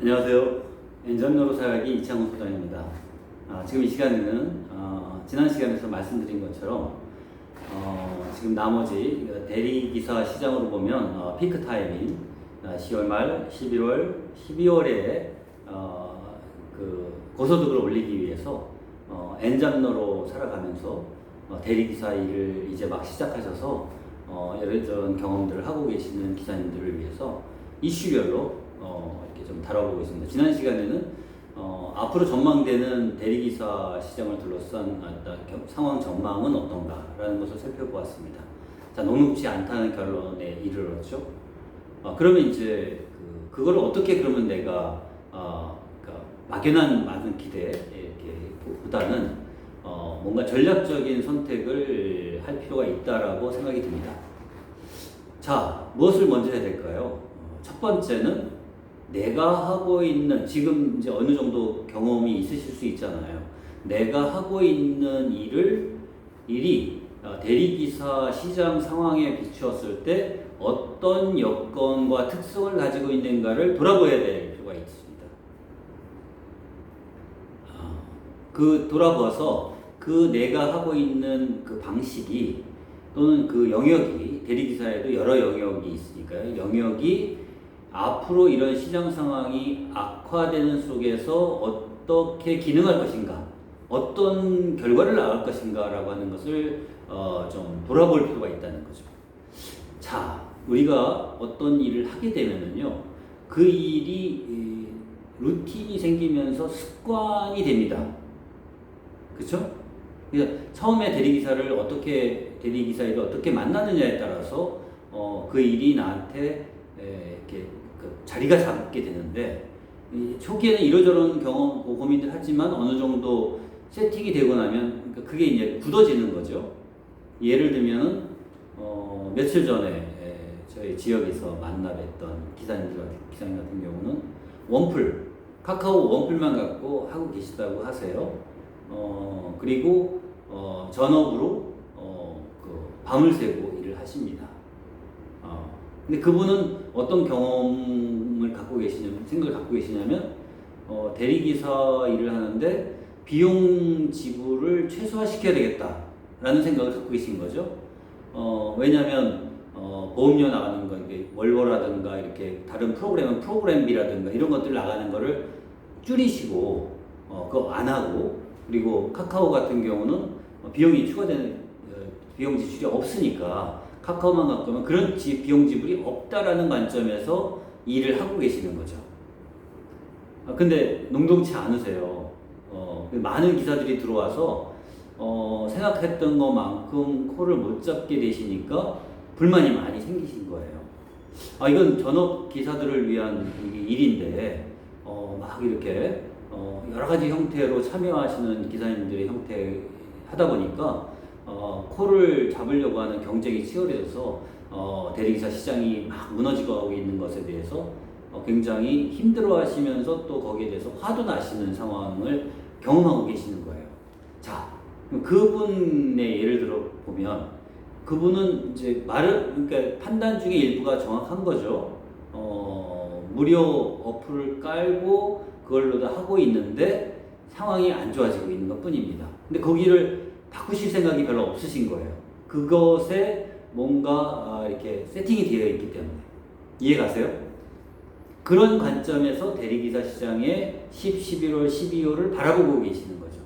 안녕하세요. 엔전너로 사역이 이창훈 소장입니다. 아, 지금 이 시간에는 어, 지난 시간에서 말씀드린 것처럼 어, 지금 나머지 대리기사 시장으로 보면 어, 피크 타임인 어, 10월 말, 11월, 12월에 어, 그 고소득을 올리기 위해서 어, 엔잡러로 살아가면서 어, 대리기사 일을 이제 막 시작하셔서 어, 이런저런 경험들을 하고 계시는 기사님들을 위해서 이슈별로 어, 이렇게 좀 다뤄보고 있습니다. 지난 시간에는 어, 앞으로 전망되는 대리기사 시장을 둘러싼 겨- 상황 전망은 어떤가라는 것을 살펴보았습니다. 자, 녹록지 않다는 결론에 이르렀죠. 어, 그러면 이제 그, 그거를 어떻게 그러면 내가 어, 그러니까 막연한 많은 기대 보다는 어, 뭔가 전략적인 선택을 할 필요가 있다라고 생각이 듭니다. 자, 무엇을 먼저 해야 될까요? 어, 첫 번째는 내가 하고 있는 지금 이제 어느 정도 경험이 있으실 수 있잖아요. 내가 하고 있는 일을 일이 어, 대리기사 시장 상황에 비추었을 때 어떤 여건과 특성을 가지고 있는가를 돌아봐야 될 필요가 있습니다. 아, 그 돌아봐서 그 내가 하고 있는 그 방식이 또는 그 영역이 대리기사에도 여러 영역이 있으니까요. 영역이 앞으로 이런 시장 상황이 악화되는 속에서 어떻게 기능할 것인가, 어떤 결과를 낳을 것인가라고 하는 것을 어, 좀 돌아볼 필요가 있다는 거죠. 자, 우리가 어떤 일을 하게 되면은요, 그 일이 이, 루틴이 생기면서 습관이 됩니다. 그렇죠? 처음에 대리기사를 어떻게 대리기사 일을 어떻게 만나느냐에 따라서 어, 그 일이 나한테 에, 이렇게 그 자리가 잡게 되는데 이 초기에는 이러저런 경험 고- 고민들 하지만 어느 정도 세팅이 되고 나면 그러니까 그게 이제 굳어지는 거죠. 예를 들면은 어, 며칠 전에 에, 저희 지역에서 만나 뵀던 기사님들 같은, 기사님 같은 경우는 원풀 카카오 원풀만 갖고 하고 계시다고 하세요. 어, 그리고 어, 전업으로 어, 그 밤을 새고 일을 하십니다. 어, 근데 그분은 어떤 경험을 갖고 계시냐면 생각을 갖고 계시냐면 어, 대리기사 일을 하는데 비용 지불을 최소화시켜야 되겠다라는 생각을 갖고 계신 거죠. 어, 왜냐하면 어, 보험료 나가는 거 이게 월보라든가 이렇게 다른 프로그램은 프로그램비라든가 이런 것들 나가는 거를 줄이시고 어, 그거 안 하고 그리고 카카오 같은 경우는 어, 비용이 추가되는 어, 비용 지출이 없으니까 카카오만 하면 그런 지, 비용 지불이 없다라는 관점에서 일을 하고 계시는 거죠. 아, 근데 농동치 않으세요. 어, 많은 기사들이 들어와서 어, 생각했던 것만큼 코를 못 잡게 되시니까 불만이 많이 생기신 거예요. 아, 이건 전업 기사들을 위한 일인데, 어, 막 이렇게, 어, 여러 가지 형태로 참여하시는 기사님들의 형태 하다 보니까, 어, 코를 잡으려고 하는 경쟁이 치열해져서, 어, 대리기사 시장이 막 무너지고 하고 있는 것에 대해서 어, 굉장히 힘들어 하시면서 또 거기에 대해서 화도 나시는 상황을 경험하고 계시는 거예요. 자, 그분의 예를 들어 보면, 그분은 이제 말을 그러니까 판단 중에 일부가 정확한 거죠. 어, 무료 어플을 깔고 그걸로 다 하고 있는데 상황이 안 좋아지고 있는 것 뿐입니다. 근데 거기를 바꾸실 생각이 별로 없으신 거예요. 그것에 뭔가 아, 이렇게 세팅이 되어 있기 때문에 이해 가세요? 그런 관점에서 대리기사 시장의 10, 11월, 12월을 바라보고 계시는 거죠.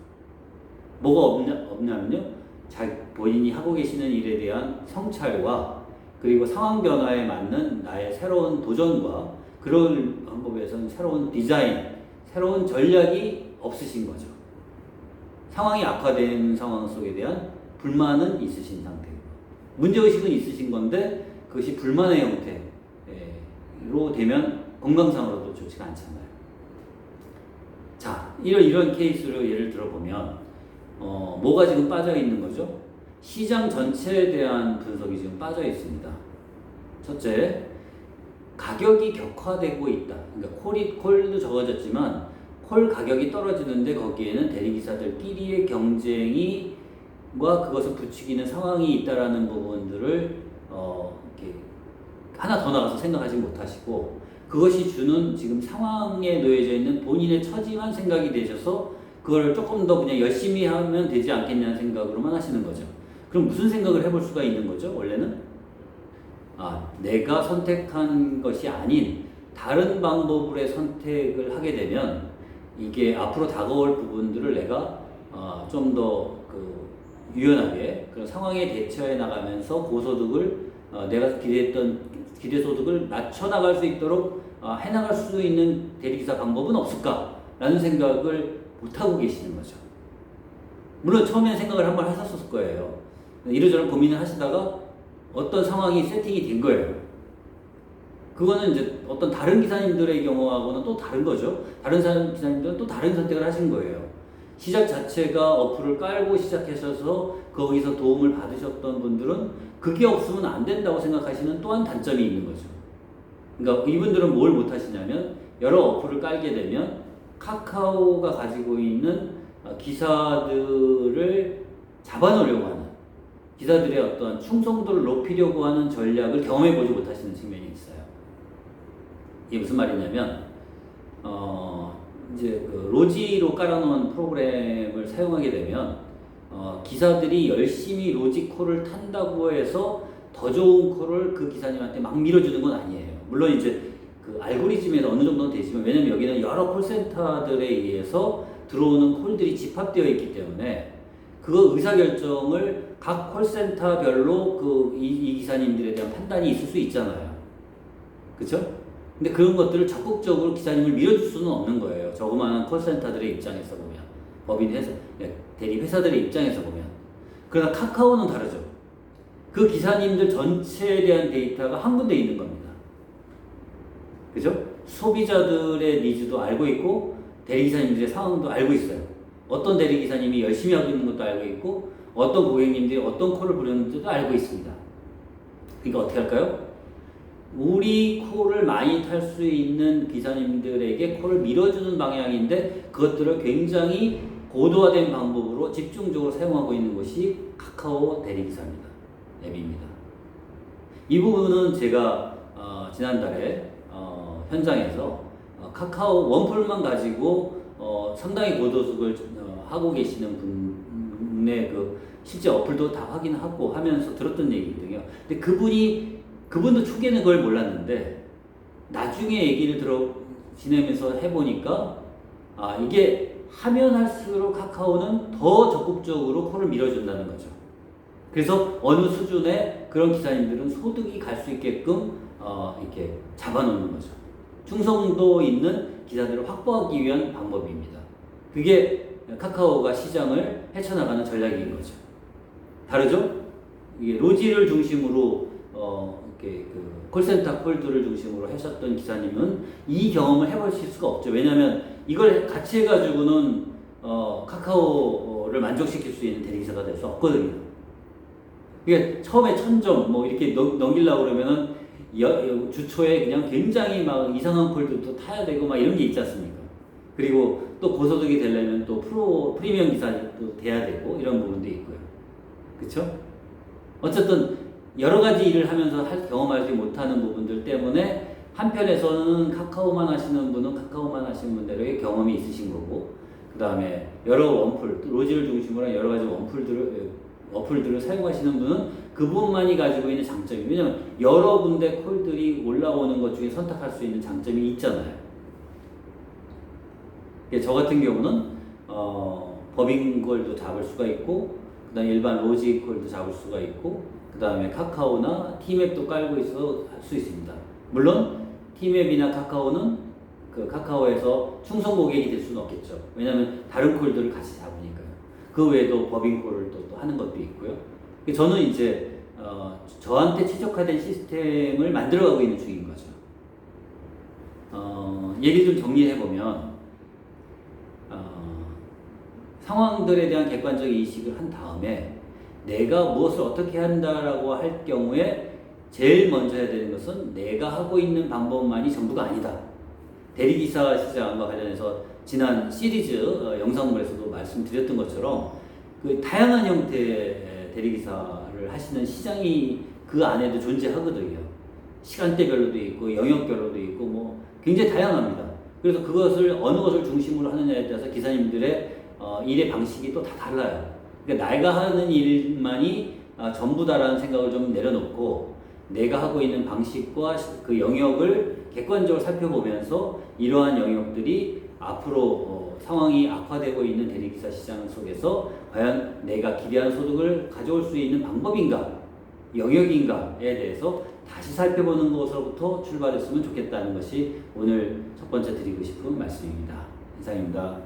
뭐가 없냐, 없냐면요. 자, 본인이 하고 계시는 일에 대한 성찰과 그리고 상황 변화에 맞는 나의 새로운 도전과 그런 방법에서는 새로운 디자인, 새로운 전략이 없으신 거죠. 상황이 악화되는 상황 속에 대한 불만은 있으신 상태고 문제의식은 있으신 건데 그것이 불만의 형태로 되면 건강상으로도 좋지가 않잖아요. 자, 이런, 이런 케이스로 예를 들어보면 어, 뭐가 지금 빠져 있는 거죠? 시장 전체에 대한 분석이 지금 빠져 있습니다. 첫째, 가격이 격화되고 있다. 그러니까 콜이 콜도 적어졌지만 콜 가격이 떨어지는데 거기에는 대리기사들끼리의 경쟁이 과 그것을 부추기는 상황이 있다라는 부분들을 어, 이렇게 하나 더 나가서 생각하지 못하시고 그것이 주는 지금 상황에 놓여져 있는 본인의 처지만 생각이 되셔서 그걸 조금 더 그냥 열심히 하면 되지 않겠냐는 생각으로만 하시는 거죠. 그럼 무슨 생각을 해볼 수가 있는 거죠? 원래는 아 내가 선택한 것이 아닌 다른 방법으로의 선택을 하게 되면 이게 앞으로 다가올 부분들을 내가 어, 좀더그 유연하게 그런 상황에 대처해 나가면서 고소득을 어, 내가 기대했던 기대 소득을 낮춰 나갈 수 있도록 어, 해 나갈 수 있는 대리기사 방법은 없을까라는 생각을 못 하고 계시는 거죠. 물론 처음에 생각을 한번 하셨을 거예요. 이러저러 고민을 하시다가 어떤 상황이 세팅이 된 거예요. 그거는 이제 어떤 다른 기사님들의 경우하고는 또 다른 거죠. 다른 사람 기사님들은 또 다른 선택을 하신 거예요. 시작 자체가 어플을 깔고 시작하셔서 거기서 도움을 받으셨던 분들은 그게 없으면 안 된다고 생각하시는 또한 단점이 있는 거죠. 그러니까 이분들은 뭘 못 하시냐면 여러 어플을 깔게 되면 카카오가 가지고 있는 어, 기사들을 잡아놓으려고 하는 기사들의 어떤 충성도를 높이려고 하는 전략을 경험해 보지 못하시는 측면이 있어요. 이게 무슨 말이냐면 어 이제 그 로지로 깔아놓은 프로그램을 사용하게 되면 어 기사들이 열심히 로지 콜을 탄다고 해서 더 좋은 콜을 그 기사님한테 막 밀어주는 건 아니에요. 물론 이제 그 알고리즘에서 어느 정도는 되지만 왜냐면 여기는 여러 콜센터들에 의해서 들어오는 콜들이 집합되어 있기 때문에 그 의사결정을 각 콜센터별로 그 이 기사님들에 대한 판단이 있을 수 있잖아요. 그쵸? 근데 그런 것들을 적극적으로 기사님을 밀어줄 수는 없는 거예요. 저그마한 콜센터들의 입장에서 보면. 법인 회사, 예, 대리 회사들의 입장에서 보면. 그러나 카카오는 다르죠. 그 기사님들 전체에 대한 데이터가 한 군데 있는 겁니다. 그죠? 소비자들의 니즈도 알고 있고, 대리기사님들의 상황도 알고 있어요. 어떤 대리기사님이 열심히 하고 있는 것도 알고 있고, 어떤 고객님들이 어떤 콜을 부르는지도 알고 있습니다. 그러니까 어떻게 할까요? 우리 콜을 많이 탈 수 있는 기사님들에게 콜을 밀어주는 방향인데 그것들을 굉장히 고도화된 방법으로 집중적으로 사용하고 있는 것이 카카오 대리기사입니다. 앱입니다. 이 부분은 제가 어, 지난달에 어, 현장에서 어, 카카오 원풀만 가지고 어, 상당히 고도숙을 어, 하고 계시는 분의 그 실제 어플도 다 확인하고 하면서 들었던 얘기거든요. 근데 그분이 그분도 초기에는 그걸 몰랐는데 나중에 얘기를 들어 지내면서 해보니까 아 이게 하면 할수록 카카오는 더 적극적으로 콜을 밀어준다는 거죠. 그래서 어느 수준의 그런 기사님들은 소득이 갈 수 있게끔 어, 이렇게 잡아놓는 거죠. 충성도 있는 기사들을 확보하기 위한 방법입니다. 그게 카카오가 시장을 헤쳐나가는 전략인 거죠. 다르죠? 이게 로지를 중심으로 어, 그 콜센터 콜들을 중심으로 하셨던 기사님은 이 경험을 해보실 수가 없죠. 왜냐하면 이걸 같이 해가지고는 어, 카카오를 만족시킬 수 있는 대리기사가 될 수 없거든요. 이게 처음에 천점 뭐 이렇게 넘, 넘기려고 그러면은 여, 주초에 그냥 굉장히 막 이상한 콜들도 타야 되고 막 이런 게 있지 않습니까? 그리고 또 고소득이 되려면 또 프로 프리미엄 기사도 돼야 되고 이런 부분도 있고요. 그렇죠? 어쨌든 여러 가지 일을 하면서 할, 경험하지 못하는 부분들 때문에 한편에서는 카카오만 하시는 분은 카카오만 하시는 분들에게 경험이 있으신 거고 그 다음에 여러 원풀 로지를 중심으로 한 여러 가지 원풀들을 어플들을 사용하시는 분은 그분만이 가지고 있는 장점이 왜냐면 여러 군데 콜들이 올라오는 것 중에 선택할 수 있는 장점이 있잖아요. 저 같은 경우는 어, 법인콜도 잡을 수가 있고 그다음 일반 로지 콜도 잡을 수가 있고 그 다음에 카카오나 티맵도 깔고 할수 있습니다. 물론 티맵이나 카카오는 그 카카오에서 충성 고객이 될 수는 없겠죠. 왜냐하면 다른 콜들을 같이 잡으니까요. 그 외에도 법인 콜을 또, 또 하는 것도 있고요. 저는 이제 어, 저한테 최적화된 시스템을 만들어가고 있는 중인 거죠. 어, 얘기 좀 정리해 보면 어, 상황들에 대한 객관적 인식을 한 다음에 내가 무엇을 어떻게 한다라고 할 경우에 제일 먼저 해야 되는 것은 내가 하고 있는 방법만이 전부가 아니다. 대리기사 시장과 관련해서 지난 시리즈 어, 영상물에서도 말씀드렸던 것처럼 그 다양한 형태의 대리기사를 하시는 시장이 그 안에도 존재하거든요. 시간대별로도 있고 영역별로도 있고 뭐 굉장히 다양합니다. 그래서 그것을 어느 것을 중심으로 하느냐에 따라서 기사님들의 어, 일의 방식이 또 다 달라요. 그러니까 내가 하는 일만이 아, 전부다라는 생각을 좀 내려놓고 내가 하고 있는 방식과 시- 그 영역을 객관적으로 살펴보면서 이러한 영역들이 앞으로 어, 상황이 악화되고 있는 대리기사 시장 속에서 과연 내가 기대한 소득을 가져올 수 있는 방법인가, 영역인가에 대해서 다시 살펴보는 것으로부터 출발했으면 좋겠다는 것이 오늘 첫 번째 드리고 싶은 말씀입니다. 이상입니다.